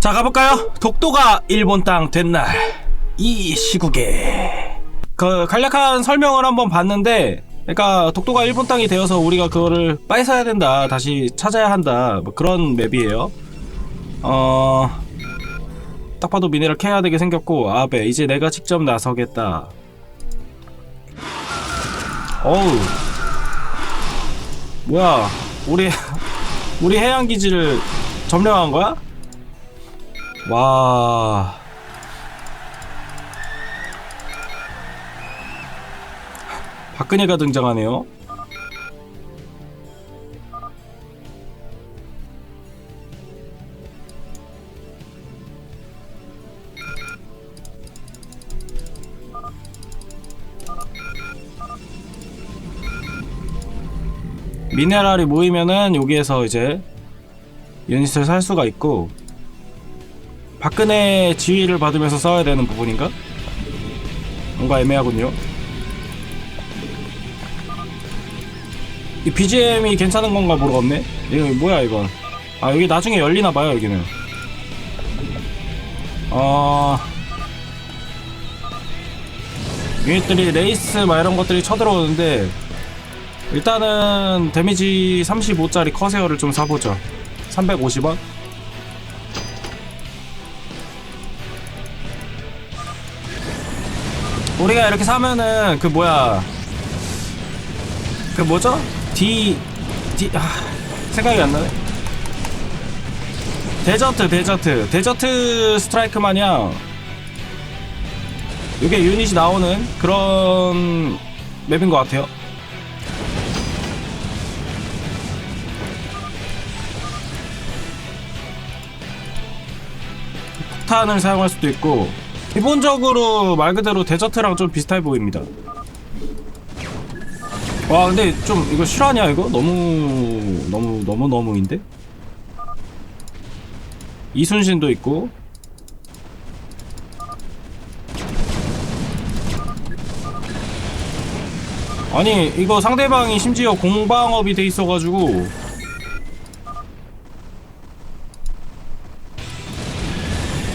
자 가볼까요? 독도가 일본 땅 된 날 이 시국에 그 간략한 설명을 한번 봤는데 그러니까 독도가 일본 땅이 되어서 우리가 그거를 뺏어야 된다 다시 찾아야 한다 뭐 그런 맵이에요 어... 딱 봐도 미네랄 캐야 되게 생겼고 아베 이제 내가 직접 나서겠다 어우 뭐야 우리 우리 해양 기지를 점령한 거야? 와 박근혜가 등장하네요. 미네랄이 모이면은 여기에서 이제 유닛을 살 수가 있고 박근혜 지휘를 받으면서 써야 되는 부분인가? 뭔가 애매하군요. 이 BGM이 괜찮은 건가 모르겠네. 이거 뭐야 이건? 아 여기 나중에 열리나 봐요 여기는. 어 유닛들이 레이스 막 이런 것들이 쳐들어오는데 일단은 데미지 35짜리 커세어를 좀 사보죠. 350원. 우리가 이렇게 사면은 그 뭐야 그 뭐죠? D D 아 생각이 안 나네. 데저트 데저트 데저트 스트라이크 마냥 이게 유닛이 나오는 그런 맵인 것 같아요. 폭탄을 사용할 수도 있고 기본적으로 말 그대로 데저트랑 좀 비슷해 보입니다. 와 근데 좀 이거 실화냐 이거? 너무 너무 너무 너무인데? 이순신도 있고 아니 이거 상대방이 심지어 공방업이 돼 있어가지고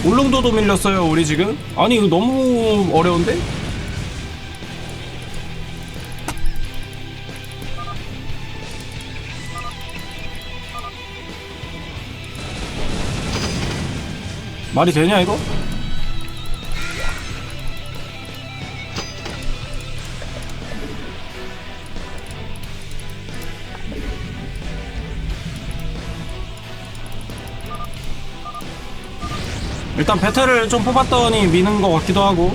울릉도도 밀렸어요 우리 지금 아니 이거 너무 어려운데? 말이 되냐 이거? 일단 배틀을 좀 뽑았더니 미는 것 같기도 하고.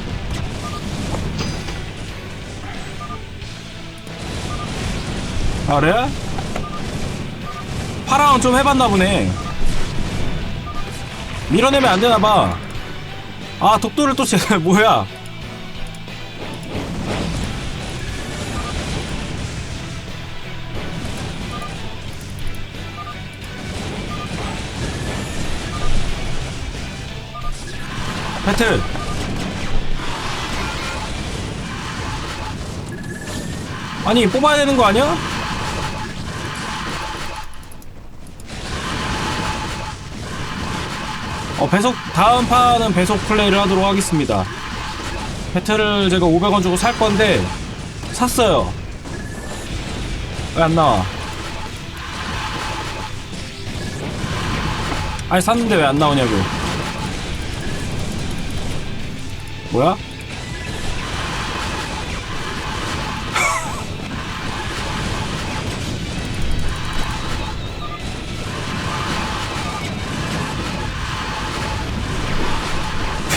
아 그래? 파라운 좀 해봤나 보네. 밀어내면 안 되나봐. 아 독도를 또 제, 뭐야 배틀 아니 뽑아야 되는 거 아니야? 어 배속 다음 판은 배속 플레이를 하도록 하겠습니다. 배틀을 제가 500원 주고 살 건데 샀어요. 왜 안 나와? 아니 샀는데 왜 안 나오냐고 뭐야?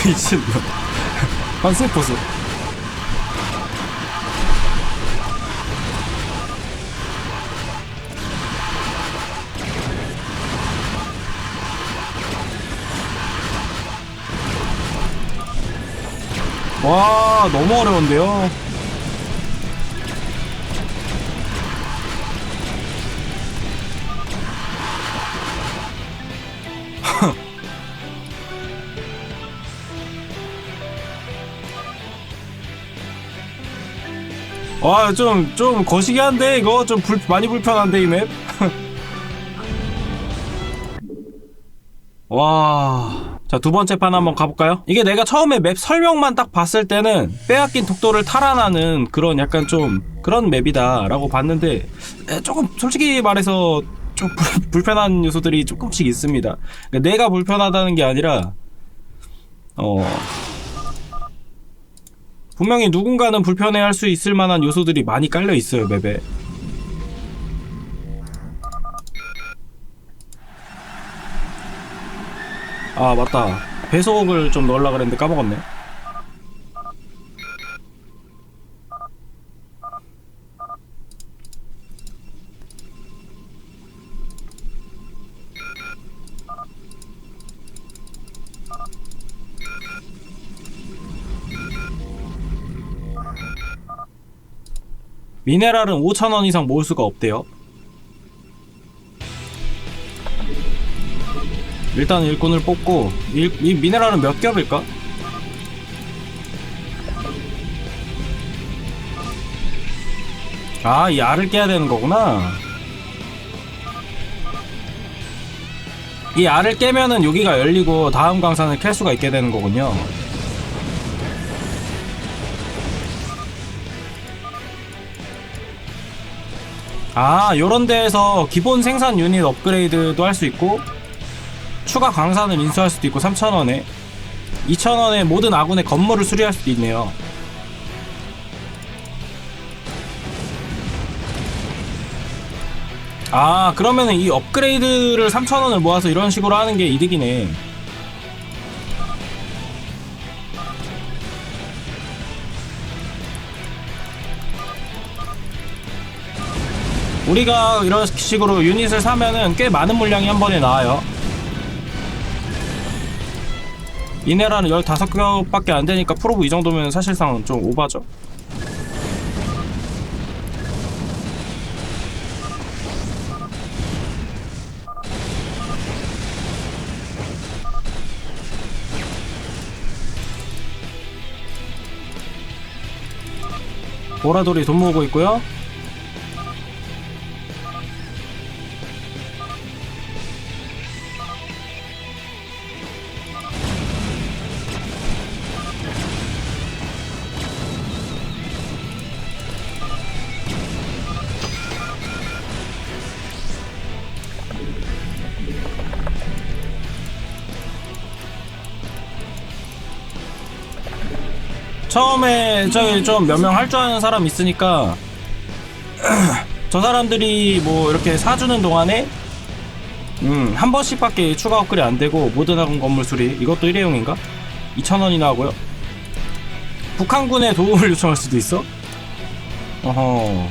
미친놈 환생 포스 와 너무 어려운데요 와, 좀, 좀 거시기 한데, 이거 좀 불, 많이 불편한데, 이 맵? 와. 자, 두 번째 판 한번 가볼까요? 이게 내가 처음에 맵 설명만 딱 봤을 때는 빼앗긴 독도를 탈환하는 그런 약간 좀 그런 맵이다라고 봤는데 에, 조금 솔직히 말해서 좀 불, 불편한 요소들이 조금씩 있습니다. 그러니까 내가 불편하다는 게 아니라 어 분명히 누군가는 불편해할 수 있을 만한 요소들이 많이 깔려 있어요 맵에. 아 맞다. 배속을 좀 넣으려 그랬는데 까먹었네. 미네랄은 5천원 이상 모을 수가 없대요 일단 일꾼을 뽑고 일, 이 미네랄은 몇 겹일까? 아, 이 알을 깨야 되는 거구나. 이 알을 깨면은 여기가 열리고 다음 광산을 캘 수가 있게 되는 거군요. 아, 요런 데에서 기본 생산 유닛 업그레이드도 할 수 있고 추가 광산을 인수할 수도 있고 3,000원에 2,000원에 모든 아군의 건물을 수리할 수도 있네요. 아 그러면은 이 업그레이드를 3,000원을 모아서 이런 식으로 하는 게 이득이네. 우리가 이런 식으로 유닛을 사면은 꽤 많은 물량이 한 번에 나와요. 이네라는 15겹밖에 안 되니까 프로브 이 정도면 사실상 좀 오바죠. 보라돌이 돈 모으고 있고요. 처음에 저기 좀 몇 명 할 줄 아는 사람 있으니까 저 사람들이 뭐 이렇게 사주는 동안에 음, 한 번씩밖에 추가 업글이 안 되고 모든 학원 건물 수리 이것도 일회용인가? 2,000원이나 하고요. 북한군에 도움을 요청할 수도 있어? 어허.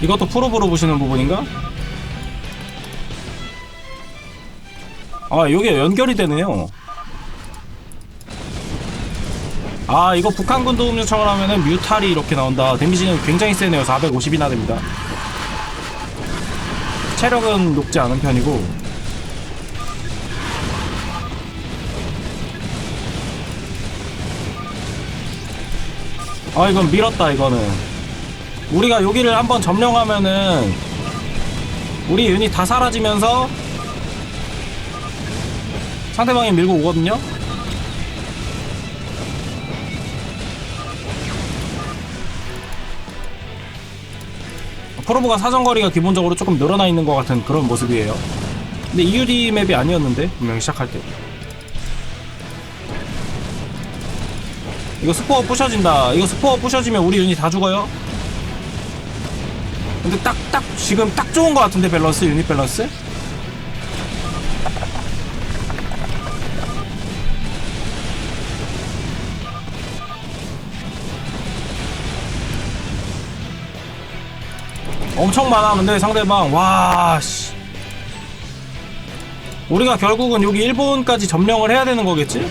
이것도 프로브로 보시는 부분인가? 아, 여기 연결이 되네요. 아, 이거 북한군 도움 요청을 하면은 뮤탈이 이렇게 나온다. 데미지는 굉장히 세네요. 450이나 됩니다. 체력은 높지 않은 편이고. 아, 이건 밀었다, 이거는. 우리가 여기를 한번 점령하면은 우리 유닛 다 사라지면서 상대방이 밀고 오거든요. 프로브가 사정거리가 기본적으로 조금 늘어나 있는 것 같은 그런 모습이에요. 근데 EUD 맵이 아니었는데 분명히 시작할 때. 이거 스포어 부셔진다. 이거 스포어 부셔지면 우리 유닛 다 죽어요. 근데 딱, 딱, 지금 딱 좋은 것 같은데, 밸런스, 유닛 밸런스? 엄청 많아, 근데 상대방. 와, 씨. 우리가 결국은 여기 일본까지 점령을 해야 되는 거겠지?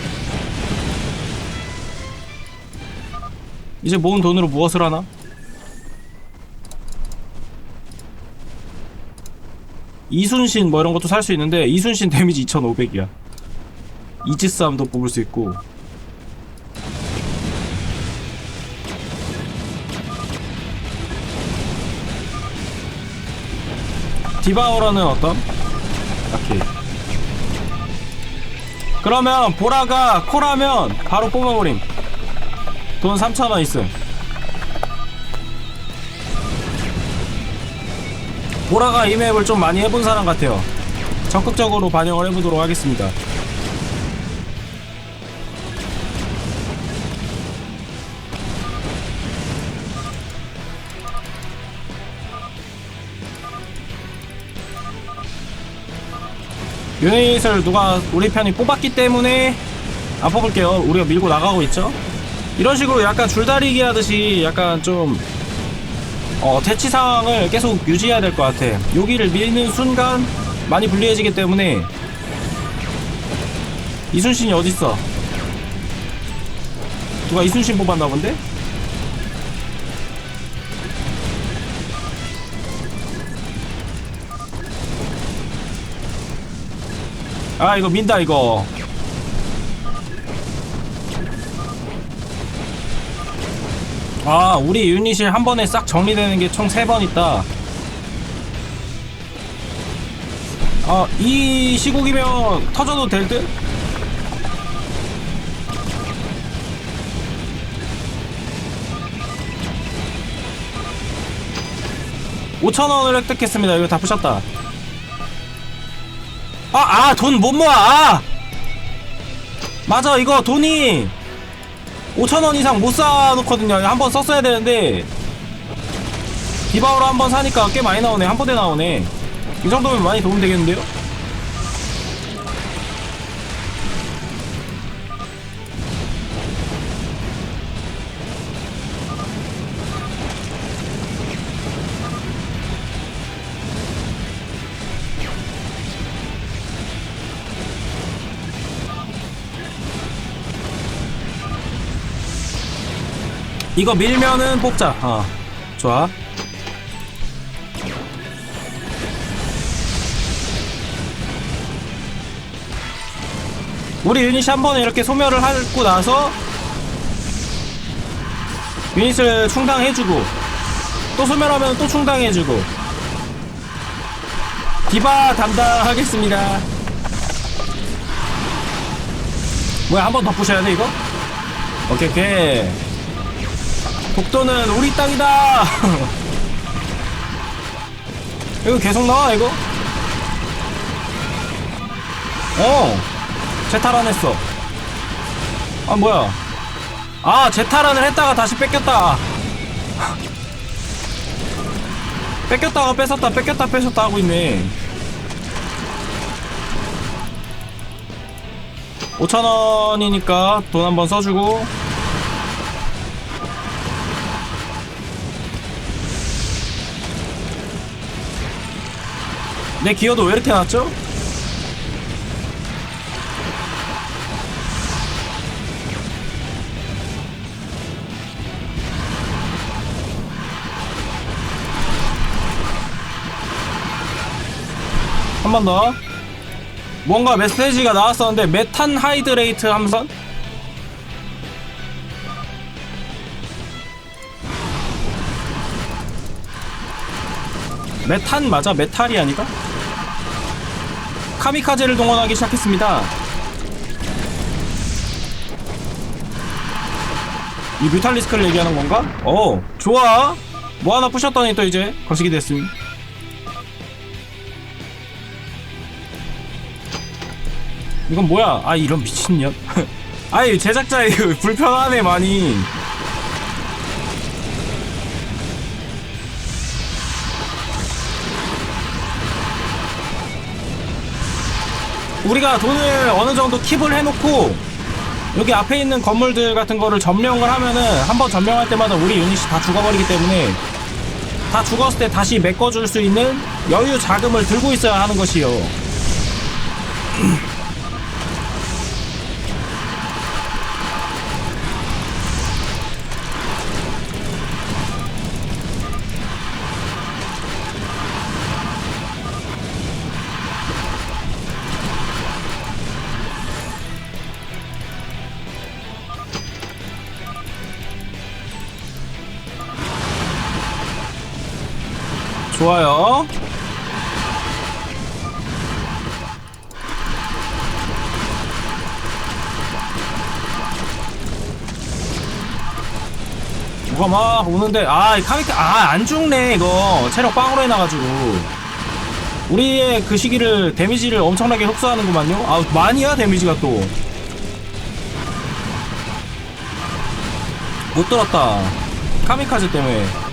이제 모은 돈으로 무엇을 하나? 이순신 뭐 이런 것도 살 수 있는데 이순신 데미지 2500이야. 이지쌈도 뽑을 수 있고. 디바오라는 어떤? 오케이. 그러면 보라가 코라면 바로 뽑아버림. 돈 3천원 있음. 보라가 이 맵을 좀 많이 해본 사람 같아요. 적극적으로 반영을 해보도록 하겠습니다. 유닛을 누가 우리 편이 뽑았기 때문에 안 뽑을게요. 우리가 밀고 나가고 있죠. 이런 식으로 약간 줄다리기 하듯이 약간 좀 어, 대치 상황을 계속 유지해야 될 것 같아. 여기를 밀는 순간 많이 불리해지기 때문에 이순신이 어딨어? 누가 이순신 뽑았나 본데? 아 이거 민다 이거 아 우리 유닛이 한 번에 싹 정리되는 게총세번 있다 아이 시국이면 터져도 될 듯? 오천원을 획득했습니다 이거 다 부셨다 아, 아, 돈 못 모아. 아! 맞아, 이거 돈이 5천원 이상 못 쌓아놓거든요. 한 번 썼어야 되는데. 디바우로 한 번 사니까 꽤 많이 나오네. 한 번에 나오네. 이 정도면 많이 도움 되겠는데요? 이거 밀면은 뽑자. 어. 좋아. 우리 유닛이 한 번에 이렇게 소멸을 하고 나서 유닛을 충당해주고 또 소멸하면 또 충당해주고 디바 담당하겠습니다. 뭐야 한 번 더 부셔야 돼 이거? 오케이 오케이 독도는 우리 땅이다. 이거 계속 나와 이거? 어, 재탈환 했어. 아 뭐야? 아 재탈환을 했다가 다시 뺏겼다. 뺏겼다가 뺏었다, 뺏겼다 뺏었다 하고 있네. 5천원이니까 돈 한번 써주고 내 기어도 왜 이렇게 낮죠? 한 번 더. 뭔가 메시지가 나왔었는데 메탄 하이드레이트 함선? 메탄 맞아? 메탈이 아니가? 카미카제를 동원하기 시작했습니다. 이 뮤탈리스크를 얘기하는 건가? 어, 좋아. 뭐 하나 부셨더니 또 이제 거시기 됐음. 이건 뭐야? 아, 이런 미친년. 아이, 제작자 이거 불편하네, 많이. 우리가 돈을 어느 정도 킵을 해놓고 여기 앞에 있는 건물들 같은 거를 점령을 하면은 한 번 점령할 때마다 우리 유닛이 다 죽어버리기 때문에 다 죽었을 때 다시 메꿔줄 수 있는 여유 자금을 들고 있어야 하는 것이요. 좋아요. 누가 막 오는데 아이 카미카 아안 죽네 이거. 체력 빵으로 해놔가지고. 우리의 그 시기를 데미지를 엄청나게 흡수하는구만요. 아 많이야 데미지가 또 못 들었다. 카미카즈 때문에.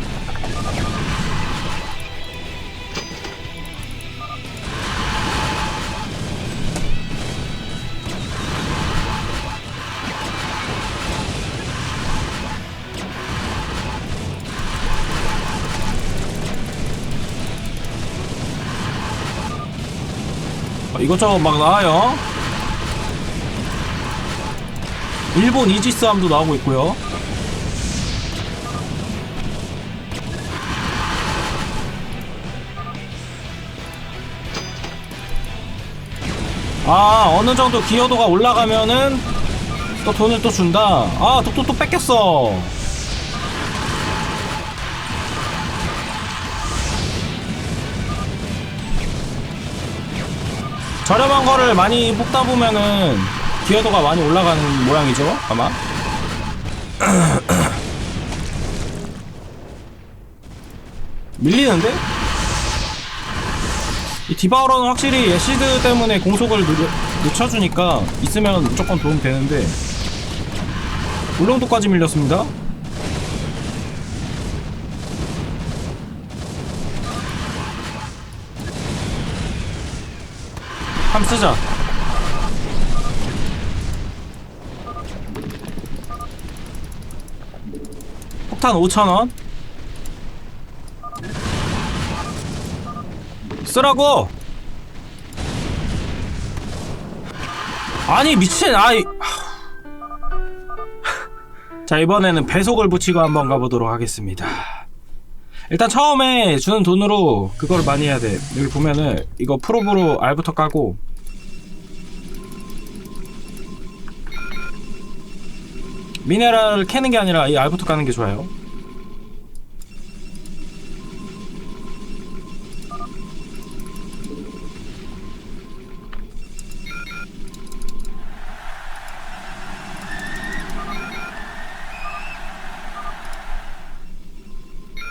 이것저것 막 나와요. 일본 이지스함도 나오고 있고요. 아 어느 정도 기여도가 올라가면은 또 돈을 또 준다. 아 독도 또 뺏겼어 저렴한 거를 많이 뽑다 보면은 기여도가 많이 올라가는 모양이죠 아마? 밀리는데? 이 디바우러는 확실히 애시드 때문에 공속을 늦, 늦춰주니까 있으면 무조건 도움 되는데. 울릉도까지 밀렸습니다 함 쓰자. 폭탄 5,000원. 쓰라고! 아니 미친 아이. 자 이번에는 배속을 붙이고 한번 가보도록 하겠습니다. 일단 처음에 주는 돈으로 그거를 많이 해야 돼. 여기 보면은 이거 프로브로 알부터 까고 미네랄을 캐는 게 아니라 이 알부터 까는 게 좋아요.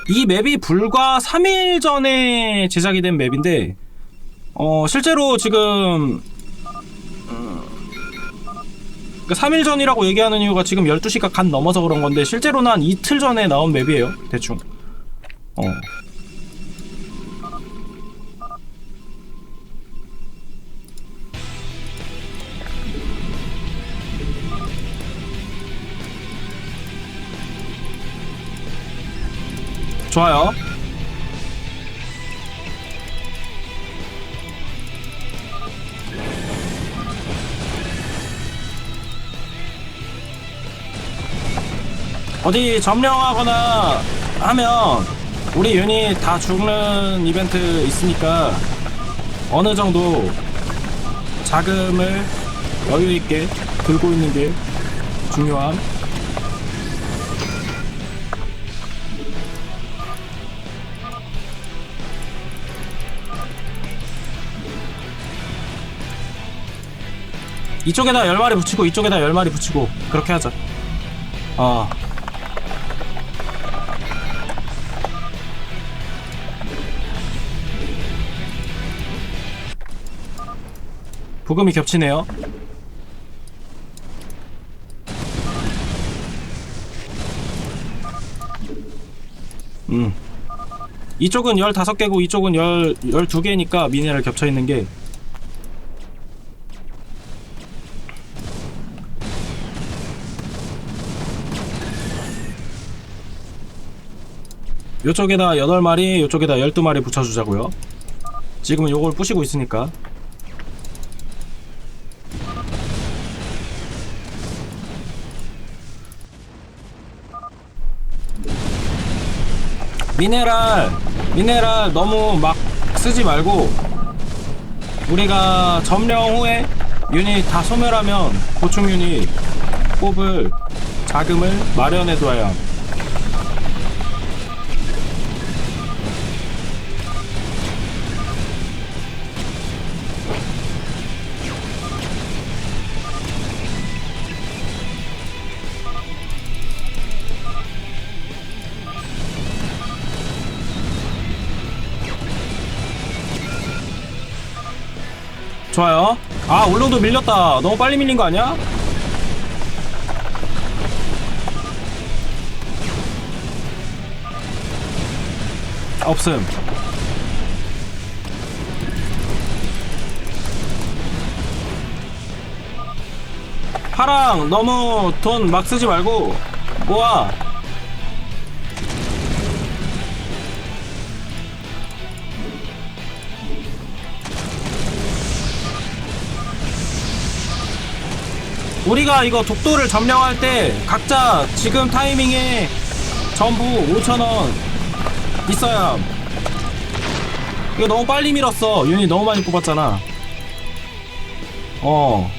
이 맵이 불과 3일 전에 제작이 된 맵인데 어 실제로 지금 그 3일 전이라고 얘기하는 이유가 지금 12시가 간 넘어서 그런 건데 실제로는 한 이틀 전에 나온 맵이에요 대충. 어. 좋아요 어디 점령하거나 하면 우리 유닛 다 죽는 이벤트 있으니까 어느 정도 자금을 여유 있게 들고 있는 게 중요함. 이쪽에다 10마리 붙이고 이쪽에다 10마리 붙이고 그렇게 하자. 어. 부금이 겹치네요. 음. 이쪽은 15개고 이쪽은 10, 12개니까 미네랄 겹쳐 있는 게 요쪽에다 8마리, 요쪽에다 12마리 붙여주자고요. 지금은 요걸 부시고 있으니까. 미네랄, 미네랄 너무 막 쓰지 말고 우리가 점령 후에 유닛 다 소멸하면 보충 유닛 뽑을 자금을 마련해 둬야 함. 좋아요. 아, 울릉도 밀렸다. 너무 빨리 밀린 거 아니야? 없음. 파랑 너무 돈 막 쓰지 말고 모아. 우리가 이거 독도를 점령할 때 각자 지금 타이밍에 전부 5천원 있어야 함. 이거 너무 빨리 밀었어. 유닛 너무 많이 뽑았잖아. 어.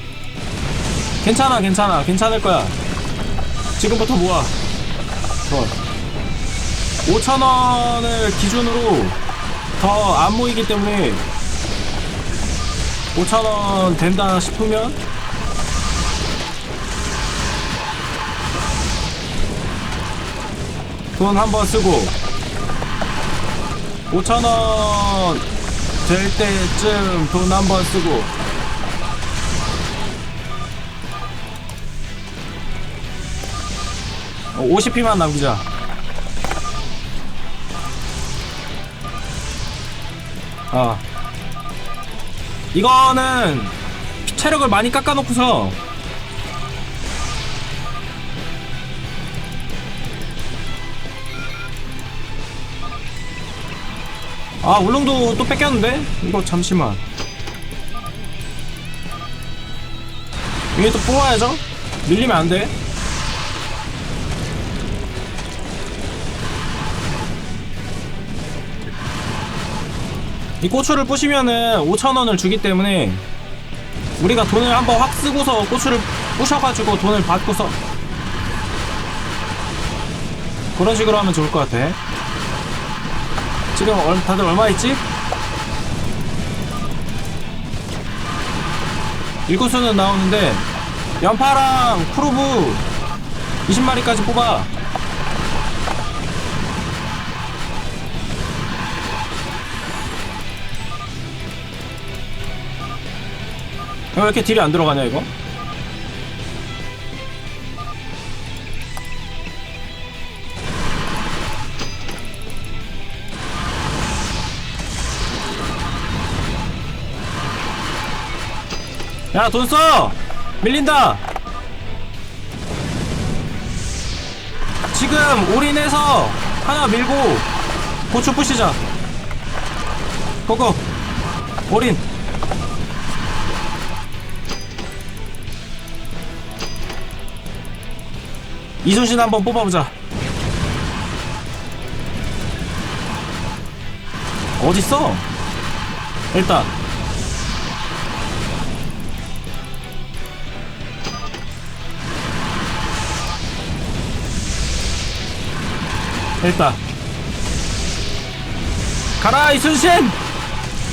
괜찮아 괜찮아. 괜찮을 거야. 지금부터 모아. 좋아 5천원을 기준으로 더 안 모이기 때문에 5천원 된다 싶으면 돈 한 번 쓰고. 5천원 될 때쯤 돈 한 번 쓰고. 어, 50피만 남기자. 아. 이거는 체력을 많이 깎아놓고서 아 울릉도 또 뺏겼는데? 이거 잠시만 위에 또 뽑아야죠? 밀리면 안돼 이 고추를 부시면은 5천원을 주기 때문에 우리가 돈을 한번 확 쓰고서 고추를 부셔가지고 돈을 받고서 그런 식으로 하면 좋을 것 같아 지금 얼, 다들 얼마 있지? 일구수는 나오는데 연파랑 프로브 20마리까지 뽑아 왜 이렇게 딜이 안 들어가냐 이거? 야 돈 써! 밀린다! 지금 올인해서 하나 밀고 고추 부시자 고고 올인 이순신 한번 뽑아보자 어딨어? 일단 일단 가라 이순신!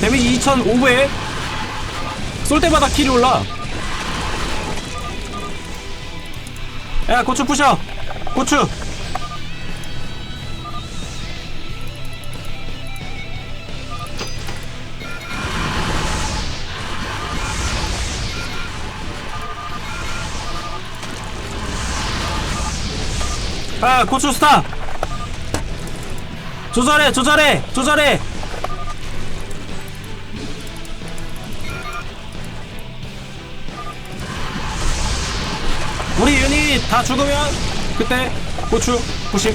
데미지 2500 쏠 때마다 킬이 올라. 야 고추 부셔. 고추. 아 고추 스탑 조절해 조절해 조절해. 우리 유닛 다 죽으면 그때 고추 부심.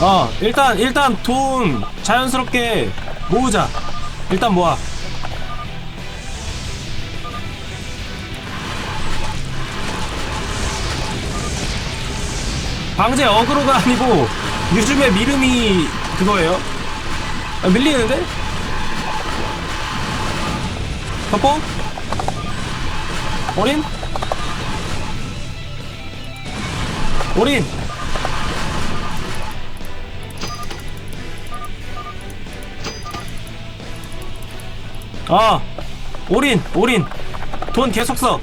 어 일단 일단 돈 자연스럽게 모으자. 일단 모아 방제 어그로가 아니고 요즘에 미름이 그거예요 아, 밀리는데? 덮어? 올인? 올인! 아 올인 올인 돈 계속 써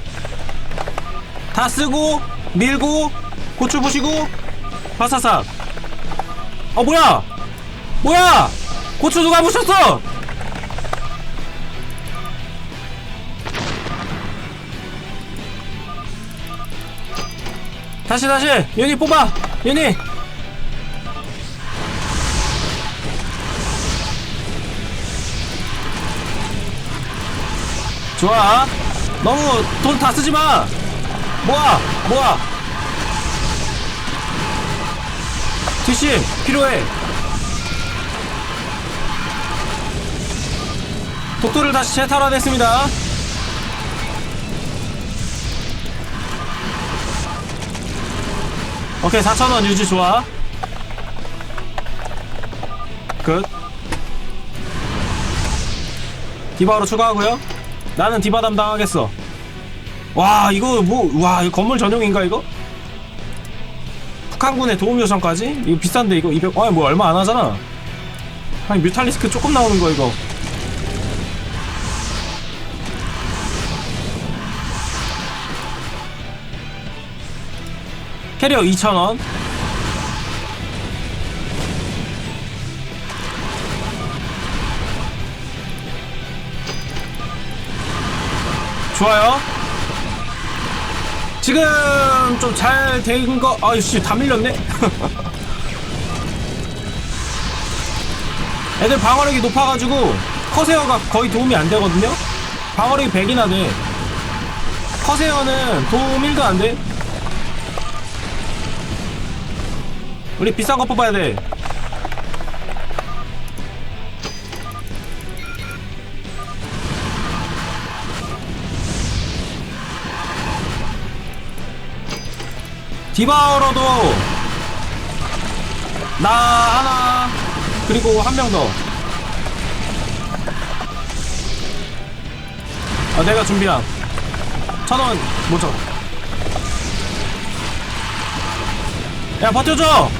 다 쓰고 밀고 고추 부시고 화사삭. 어 뭐야? 뭐야? 고추 누가 부셨어? 다시 다시. 윤희 뽑아. 윤희. 좋아. 너무 돈 다 쓰지마. 뭐야 뭐야 TC 필요해. 독도를 다시 재탈환했습니다. 오케이 4,000원 유지 좋아. 끝 디바로 추가하고요. 나는 디바 담당하겠어. 와 이거 뭐와 이거 건물 전용인가 이거? 북한군의 도움 요청까지? 이거 비싼데 이거 200 아니 뭐 얼마 안 하잖아. 아니 뮤탈리스크 조금 나오는 거 이거. 캐리어 2,000원. 좋아요 지금 좀 잘 된 거 아이씨 다 밀렸네. 애들 방어력이 높아가지고 커세어가 거의 도움이 안 되거든요? 방어력이 100이나 돼. 커세어는 도움 1도 안돼. 우리 비싼 거 뽑아야 돼. 디바우로도 나 하나 그리고 한 명 더. 아 내가 준비한 천원 못 쳐. 야 버텨줘.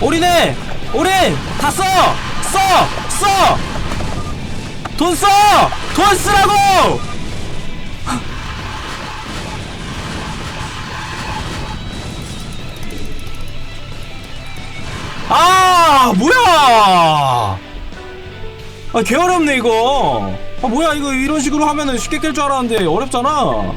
올인해! 올인! 다 써! 써! 써! 돈 써! 돈 쓰라고! 아, 뭐야! 아, 개 어렵네, 이거. 아, 뭐야, 이거 이런 식으로 하면은 쉽게 깰 줄 알았는데 어렵잖아.